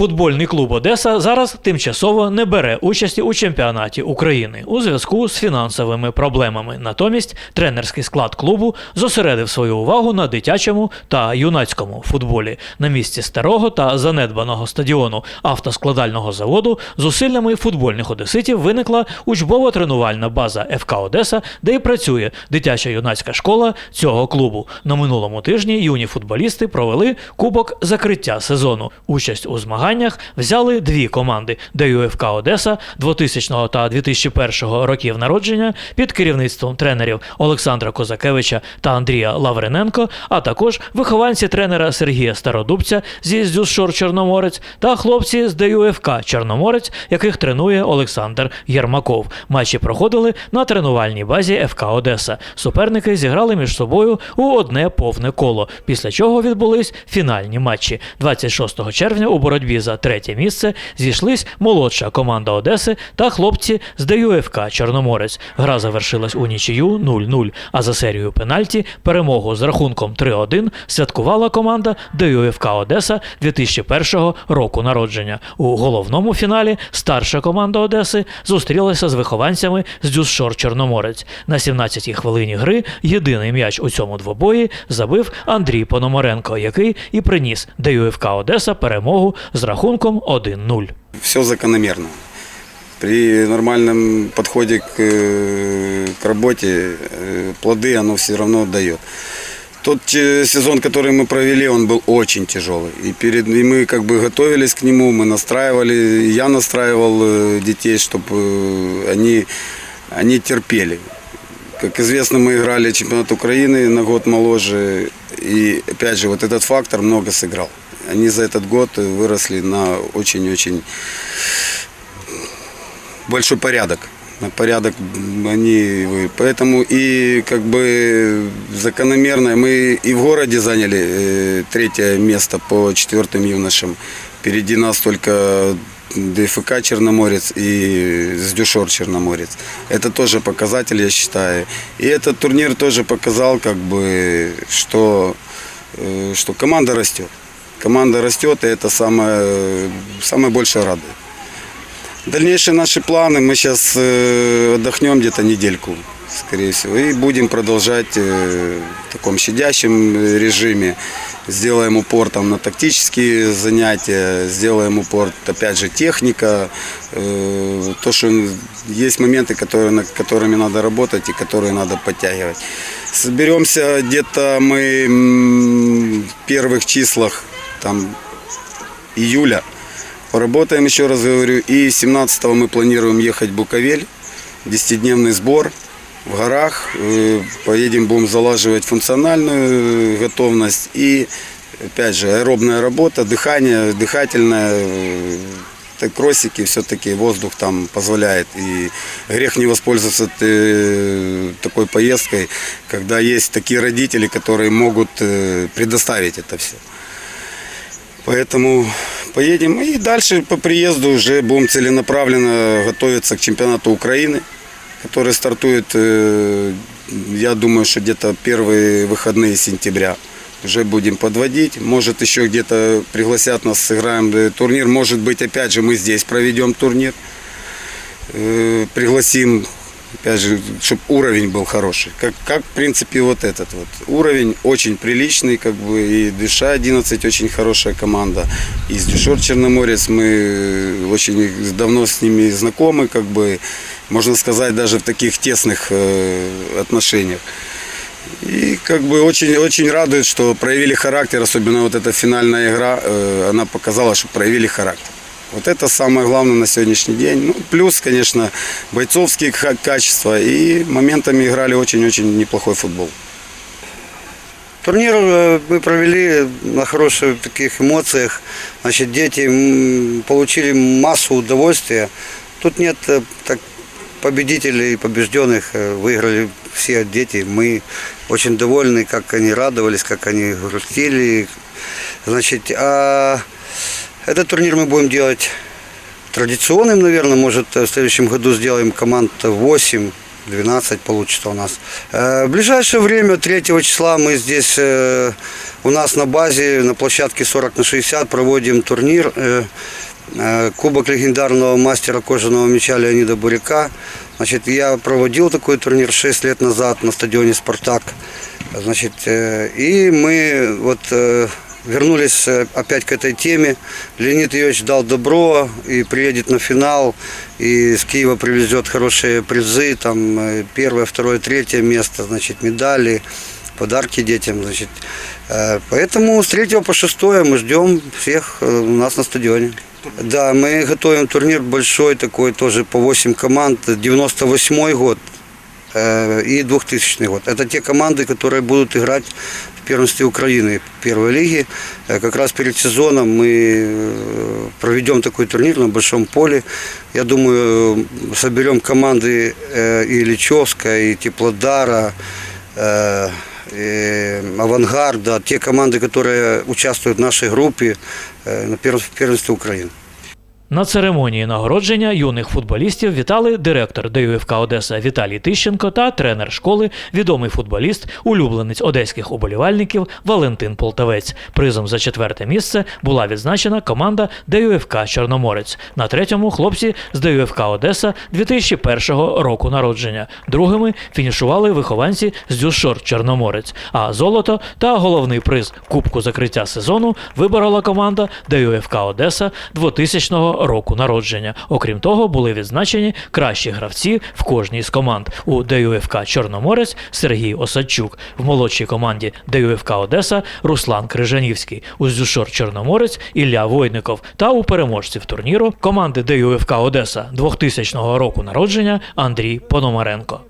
Футбольний клуб Одеса зараз тимчасово не бере участі у чемпіонаті України у зв'язку з фінансовими проблемами. Натомість тренерський склад клубу зосередив свою увагу на дитячому та юнацькому футболі. На місці старого та занедбаного стадіону автоскладального заводу зусиллями футбольних одеситів виникла учбово-тренувальна база ФК Одеса, де і працює дитяча юнацька школа цього клубу. На минулому тижні юні футболісти провели кубок закриття сезону. Участь у змаганнях взяли дві команди ДЮФК Одеса 2000 та 2001 років народження під керівництвом тренерів Олександра Козакевича та Андрія Лаврененко, а також вихованці тренера Сергія Стародубця зі Здюсшор Чорноморець та хлопці з ДЮФК Чорноморець, яких тренує Олександр Єрмаков. Матчі проходили на тренувальній базі ФК Одеса. Суперники зіграли між собою у одне повне коло, після чого відбулись фінальні матчі. 26 червня у боротьбі за третє місце зійшлись молодша команда Одеси та хлопці з ДЮФК Чорноморець. Гра завершилась у нічию 0-0, а за серію пенальті перемогу з рахунком 3-1 святкувала команда ДЮФК Одеса 2001 року народження. У головному фіналі старша команда Одеси зустрілася з вихованцями з Дюсшор Чорноморець. На 17-й хвилині гри єдиний м'яч у цьому двобої забив Андрій Пономаренко, який і приніс ДЮФК Одеса перемогу з рахунком 1-0. Все закономерно. При нормальном подходе к, э, к работе э, плоды оно все равно дает. Тот э, сезон, который мы провели, он был очень тяжелый. И, перед, и мы как бы готовились к нему, мы настраивали, и я настраивал э, детей, чтобы они, они терпели. Как известно, мы играли чемпионат Украины на год моложе. И опять же, вот этот фактор много сыграл. Они за этот год выросли на очень-очень большой порядок. На порядок они... Поэтому и как бы закономерно мы и в городе заняли э, третье место по четвертым юношам. Впереди нас только ДФК Черноморец и Сдюшор Черноморец. Это тоже показатель, я считаю. И этот турнир тоже показал, как бы, что, э, что команда растет. Команда растет, и это самое, самое большее радует. Дальнейшие наши планы, мы сейчас отдохнем где-то недельку, скорее всего, и будем продолжать э, в таком щадящем э, режиме. Сделаем упор там на тактические занятия, сделаем упор, опять же, техника, э, то, что есть моменты, которые, над которыми надо работать и которые надо подтягивать. Соберемся где-то мы в первых числах там июля. Поработаем, еще раз говорю. И 17-го мы планируем ехать в Буковель. 10-дневный сбор в горах. Э, Поедем, будем залаживать функциональную э, готовность. И, опять же, аэробная работа, дыхание, дыхательное. э, так кросики все-таки воздух там позволяет. И грех не воспользоваться такой поездкой, когда есть такие родители, которые могут предоставить это все. Поэтому поедем и дальше по приезду уже будем целенаправленно готовиться к чемпионату Украины, который стартует, э, я думаю, что где-то первые выходные сентября. Уже будем подводить. Может, еще где-то пригласят нас, сыграем э, турнир. Может быть, опять же, мы здесь проведем турнир. Э, Пригласим, опять же, чтобы уровень был хороший. Как, как, в принципе, вот этот вот. Уровень очень приличный, как бы, и Дыша 11 очень хорошая команда. И с Дюшор Черноморец мы э, очень давно с ними знакомы, как бы, можно сказать, даже в таких тесных э, отношениях. И как бы очень, очень радует, что проявили характер, особенно вот эта финальная игра, э, она показала, что проявили характер. Вот это самое главное на сегодняшний день. Ну, плюс, конечно, бойцовские ка- качества и моментами играли очень-очень неплохой футбол. Турнир э, мы провели на хороших таких эмоциях. Значит, дети получили массу удовольствия. Тут нет э, так, победителей побежденных. Э, Выиграли все дети. Мы очень довольны, как они радовались, как они грустили. Значит, а этот турнир мы будем делать традиционным, наверное. Может, в следующем году сделаем команд 8 12 получится у нас. Э, В ближайшее время, 3 числа, мы здесь э, у нас на базе, на площадке 40 на 60 проводим турнир. э, э, Кубок легендарного мастера кожаного мяча Леонида Буряка. Значит, я проводил такой турнир 6 лет назад на стадионе «Спартак». Значит, э, и мы вот э, вернулись э, опять к этой теме. Леонид Ильич дал добро и приедет на финал. И с Киева привезет хорошие призы, там э, первое, второе, третье место, значит, медали, подарки детям, значит. Э, Поэтому с 3 по 6 мы ждем всех у нас на стадионе. Да, мы готовим турнир большой такой, тоже по 8 команд, 98 год и 2000 год. Это те команды, которые будут играть в первенстве Украины первой лиги. Э, Как раз перед сезоном мы э, проведем такой турнир на большом поле. Я думаю, соберем команды э, и Ильичевска, и Теплодара, э, и Авангарда, те команды, которые участвуют в нашей группе э, на первенстве Украины. На церемонії нагородження юних футболістів вітали директор ДЮФК Одеса Віталій Тищенко та тренер школи, відомий футболіст, улюбленець одеських уболівальників Валентин Полтавець. Призом за четверте місце була відзначена команда ДЮФК Чорноморець. На третьому хлопці з ДЮФК Одеса 2001 року народження. Другими фінішували вихованці з Дюшор Чорноморець. А золото та головний приз Кубку закриття сезону виборола команда ДЮФК Одеса 2000 року народження. Окрім того, були відзначені кращі гравці в кожній з команд. У ДЮФК Чорноморець Сергій Осадчук, в молодшій команді ДЮФК Одеса Руслан Крижанівський, у Зюшор Чорноморець Ілля Войников та у переможців турніру команди ДЮФК Одеса 2000 року народження Андрій Пономаренко.